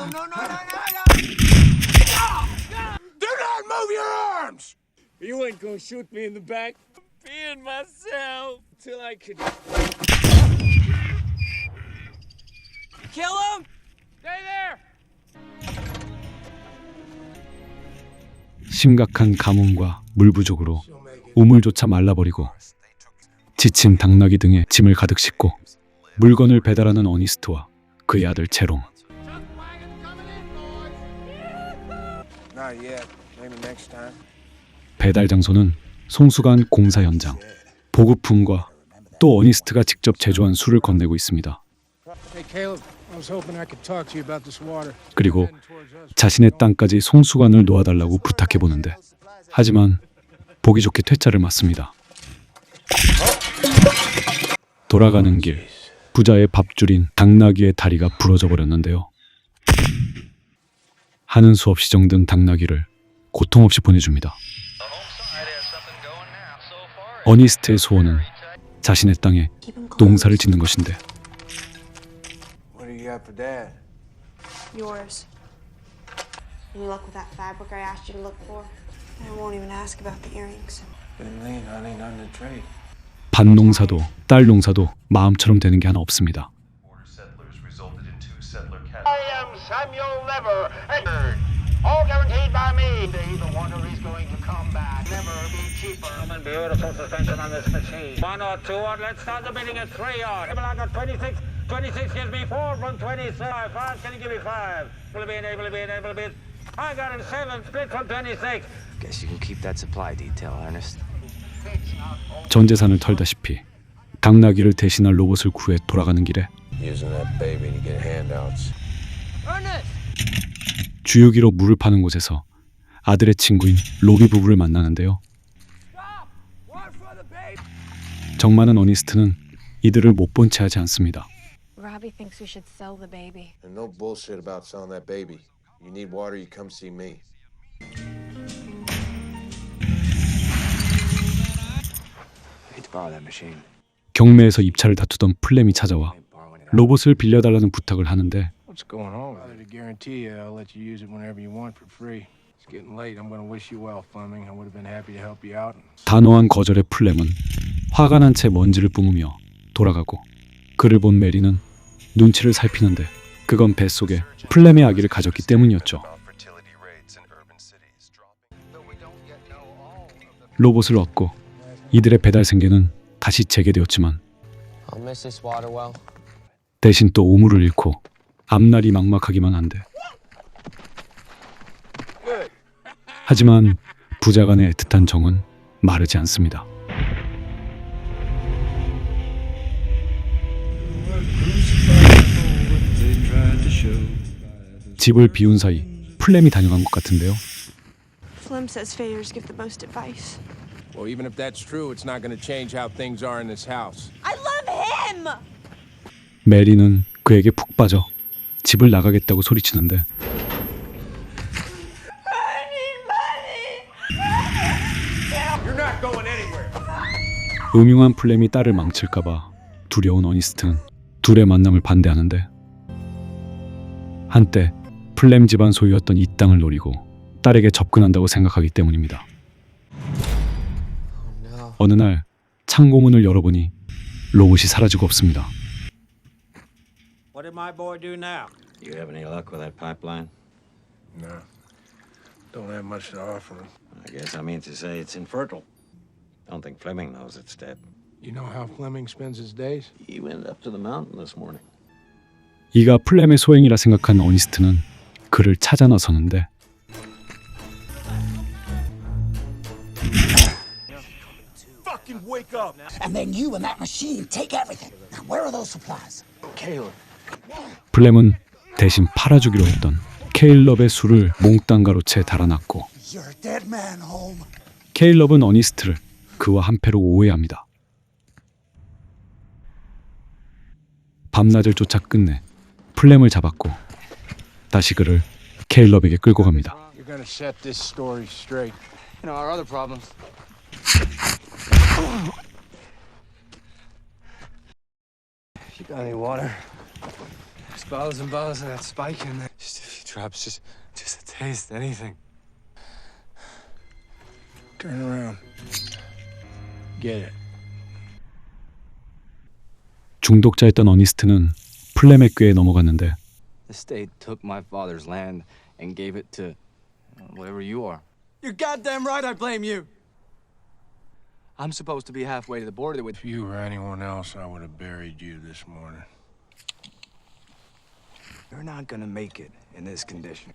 Do not move your arms! You ain't gonna shoot me in the back. Being myself till I can. Kill him! Stay there! 심각한 가뭄과 물 부족으로 우물조차 말라버리고 지친 당나귀 등에 짐을 가득 싣고 물건을 배달하는 어니스트와 그의 아들 제롬 배달 장소는 송수관 공사 현장 보급품과 또 어니스트가 직접 제조한 술을 건네고 있습니다. 그리고. 자신의 땅까지 송수관을 놓아달라고 부탁해 보는데 하지만 보기 좋게 퇴짜를 맞습니다. 돌아가는 길 부자의 밥줄인 당나귀의 다리가 부러져 버렸는데요. 하는 수 없이 정든 당나귀를 고통 없이 보내줍니다. 어니스트의 소원은 자신의 땅에 농사를 짓는 것인데 What do you got for dad? Yours. Any luck with that fabric I asked you to look for? I won't even ask about the earrings. Been lean, honey, none to trade. 밭 농사도 딸 농사도 마음처럼 되는 게 하나 없습니다. Resulted in two settler I casualties. am Samuel Lever, and all guaranteed by me. The water is going to come back. Never be cheaper. And beautiful suspension on this machine. One or two or let's start the bidding at three or. I got 26. 26 gives me four from 27. Five, can you give me five? Will it be an able to be an able to bid? I got it seven, split from 26. Guess you can keep that supply detail, Ernest. 전 재산을 털다시피 당나귀를 대신할 로봇을 구해 돌아가는 길에 Using that baby to get handouts. 주유기로 물을 파는 곳에서 아들의 친구인 로비 부부를 만나는데요. 정 많은 어니스트는 이들을 못 본 채 하지 않습니다. Robbie thinks we should sell the baby. And no bullshit about selling that baby. You need water, you come see me. I hate to borrow that machine. 경매에서 입찰을 다투던 플렘이 찾아와. 로봇을 빌려달라는 부탁을 하는데 What's going on? Rather to guarantee you, I'll let you use it whenever you want for free. It's getting late. I'm going to wish you well, Fleming. I would have been happy to help you out. 단호한 거절의 플렘은 화가 난 채 먼지를 뿜으며 돌아가고 그를 본 메리는 눈치를 살피는데 그건 뱃속에 플렘의 아기를 가졌기 때문이었죠. About fertility rates in urban cities dropping. 로봇을 얻고 이들의 배달 생계는 다시 재개되었지만 대신 또 우물을 잃고 앞날이 막막하기만 한데 하지만 부자간의 애틋한 정은 마르지 않습니다. 집을 비운 사이 플렘이 다녀간 것 같은데요. Flem says failures give the most advice. Well, even if that's true, it's not going to change how things are in this house. I love him! 메리는 그에게 푹 빠져 집을 나가겠다고 소리치는데. 음흉한 플렘이 딸을 망칠까봐 두려운 어니스트는 둘의 만남을 반대하는데 한때 플렘 집안 소유였던 이 땅을 노리고 딸에게 접근한다고 생각하기 때문입니다. 어느 날 창고문을 열어보니 로봇이 사라지고 없습니다. What did my boy do now? You have any luck with that pipeline? No. Don't have much to offer him. I guess I mean to say it's infertile. Don't think Fleming knows it's dead. You know how Fleming spends his days? He went up to the mountain this morning. 이가 플렘의 소행이라 생각한 어니스트는 그를 찾아 나서는데 Fucking wake up! And then you and that machine take everything. Now, where are those supplies? Caleb. 플렘은 대신 팔아주기로 했던 케일럽의 술을 몽땅 가로채 달아났고. 케일럽은 어니스트를 그와 한패로 오해합니다. 밤낮을 쫓아 끝내 플렘을 잡았고 다시 그를 케일럽에게 끌고 갑니다. bottles and bottles of that spike in there. Just a few. drops, just just a taste, anything. Turn around. Get it. 중독자였던 어니스트는 플렘의 꾀에 넘어갔는데 The state took my father's land and gave it to uh, whatever you are. You're goddamn right. I blame you. I'm supposed to be halfway to the border with If you were anyone else, I would have buried you this morning. You're not gonna make it in this condition.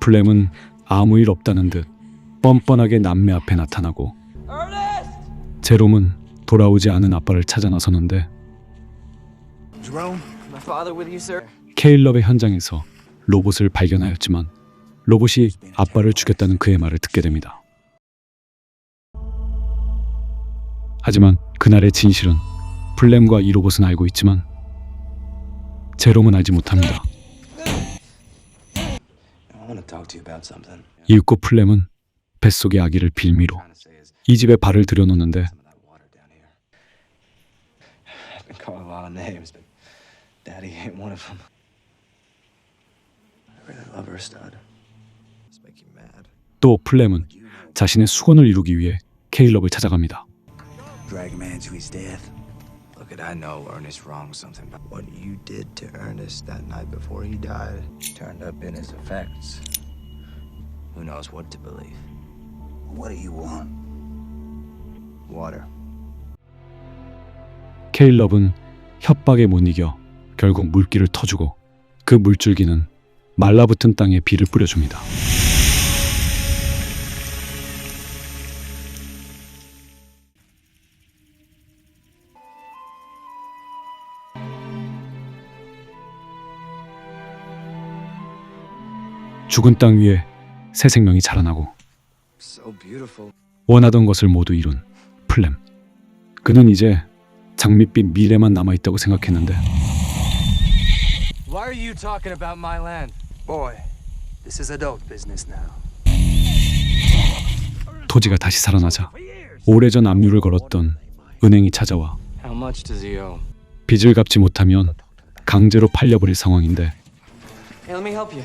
플렘은 아무 일 없다는 듯 뻔뻔하게 남매 앞에 나타나고 제롬은 돌아오지 않은 아빠를 찾아 나서는데? 케일럽의 현장에서 로봇을 발견하였지만 로봇이 아빠를 죽였다는 그의 말을 듣게 됩니다. 하지만 그날의 진실은 플렘과 이 로봇은 알고 있지만 제롬은 알지 못합니다. 이윽고 플렘은 뱃속의 아기를 빌미로 이 집에 발을 들여놓는데 been called a lot of names, but Daddy ain't one of them. I really love her, stud. It's make you mad. 또 플렘은 자신의 수건을 이루기 위해 케일럽을 찾아갑니다. Drag a man to his death. Look at I know Ernest wrong something, but what you did to Ernest that night before he died turned up in his effects. Who knows what to believe? What do you want? Water. 케일럽은 협박에 못 이겨 결국 물기를 터주고 그 물줄기는 말라붙은 땅에 비를 뿌려줍니다. 죽은 땅 위에 새 생명이 자라나고. 원하던 것을 모두 이룬 플렘. 그는 이제 장밋빛 미래만 남아 있다고 생각했는데 Why are you talking about my land? Boy, this is adult business now. 토지가 다시 살아나자 오래전 압류를 걸었던 은행이 찾아와 How much does he owe? 빚을 갚지 못하면 강제로 팔려버릴 상황인데 Hey, let me help you.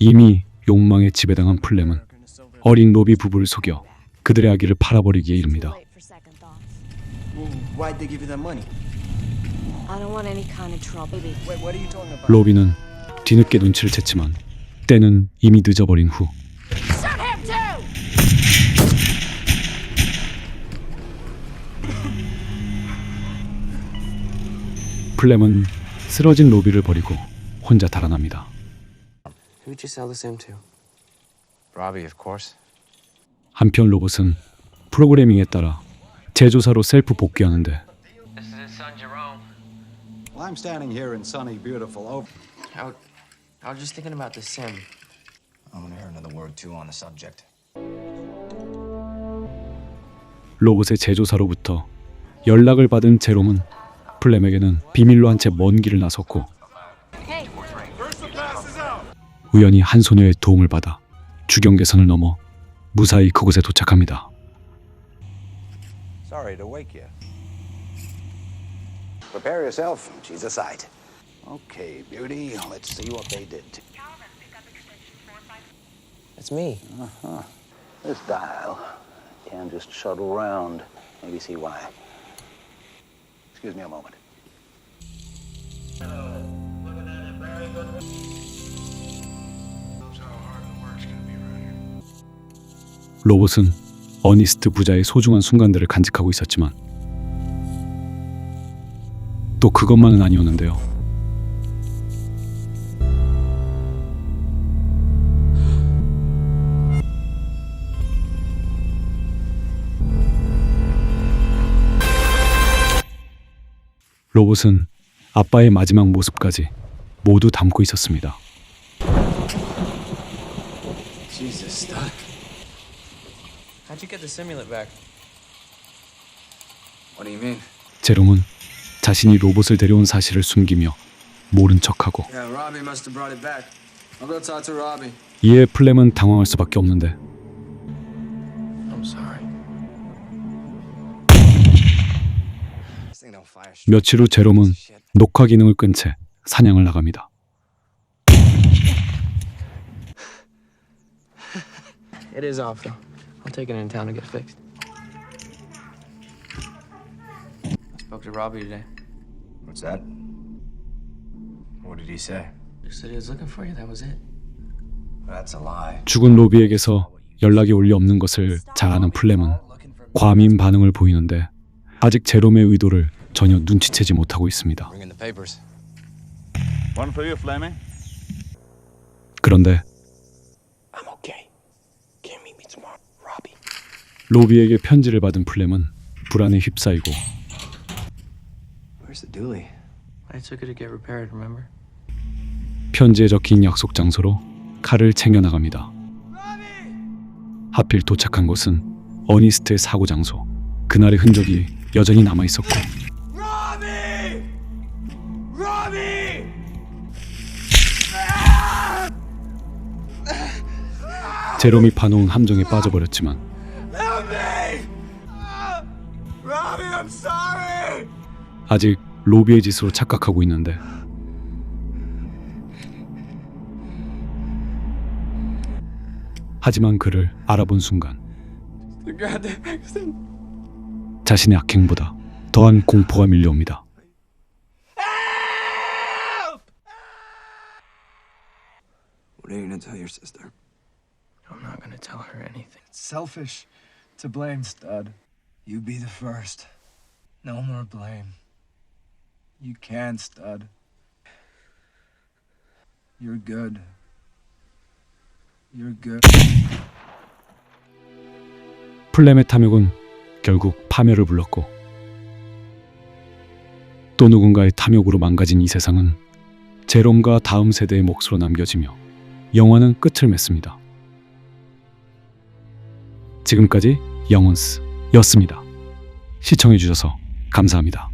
이미 욕망에 지배당한 플렘은 어린 로비 부부를 속여 그들의 아기를 팔아버리기에 이릅니다. Why'd they give you that money? I don't want any kind of trouble. Wait, what are you talking about? 로비는 뒤늦게 눈치를 챘지만 때는 이미 늦어버린 후 Shoot him too! 플렘은 쓰러진 로비를 버리고 혼자 달아납니다. Who'd you sell the sim to? Robbie, of course. 한편 로봇은 프로그래밍에 따라 제조사로 셀프 복귀하는데 This is his son, Jerome. Well, I'm standing here in sunny, beautiful Oak. I, I was just thinking about the sim. I want to hear another word too on the subject. 로봇의 제조사로부터 연락을 받은 제롬은 플렘에게는 비밀로 한 채 먼 길을 나섰고 우연히 한 소녀의 도움을 받아 주경 계선을 넘어 무사히 그곳에 도착합니다. sorry to wake you. Prepare yourself. She's a sight. Okay, beauty, let's see what they did. It's. That's me. Uh-huh. This dial can just shuttle round. Maybe see why. Excuse me a moment. Hello. Looking at it very good. 어니스트 부자의 소중한 순간들을 간직하고 있었지만 또 그것만은 아니었는데요. 로봇은 아빠의 마지막 모습까지 모두 담고 있었습니다. Jesus, stud. How'd you get the simulant back? What do you mean? 제롬은 자신이 로봇을 데려온 사실을 숨기며 모른 척하고 Yeah, Robbie must have brought it back. I'll go talk to Robbie. 이에 플렘은 당황할 수밖에 없는데 I'm sorry. This thing don't fire straight. 며칠 후 제롬은 녹화 기능을 끈 채 사냥을 나갑니다. It is off though. I'll take it in town to get fixed. I spoke to Robbie today. What's that? What did he say? Just said he was looking for you. That was it. That's a lie. 죽은 로비에게서 연락이 올리 없는 것을 잘 아는 플렘은 과민 반응을 보이는데 아직 제롬의 의도를 전혀 눈치채지 못하고 있습니다. Bring in the papers. One for you, Fleming. 그런데 I'm okay. Can't meet me tomorrow. Robbie. 로비에게 편지를 받은 플렘은 불안에 휩싸이고 Where's the dually? I took it to get repaired. Remember? 편지에 적힌 약속 장소로 칼을 챙겨 나갑니다. 하필 도착한 곳은 어니스트의 사고 장소. 그날의 흔적이 여전히 남아 있었고! 제롬이 파놓은 함정에 빠져버렸지만 아직 로비의 짓으로 착각하고 있는데 하지만 그를 알아본 순간. 자신의 악행보다 더한 공포가 밀려옵니다. I'm not gonna tell her anything. It's selfish to blame, stud. You be the first. No more blame. You can, stud. You're good. You're good. 플렘의 탐욕은 결국 파멸을 불렀고 또 누군가의 탐욕으로 망가진 이 세상은 제롬과 다음 세대의 몫으로 남겨지며 영화는 끝을 맺습니다. 지금까지 영혼스였습니다. 시청해주셔서 감사합니다.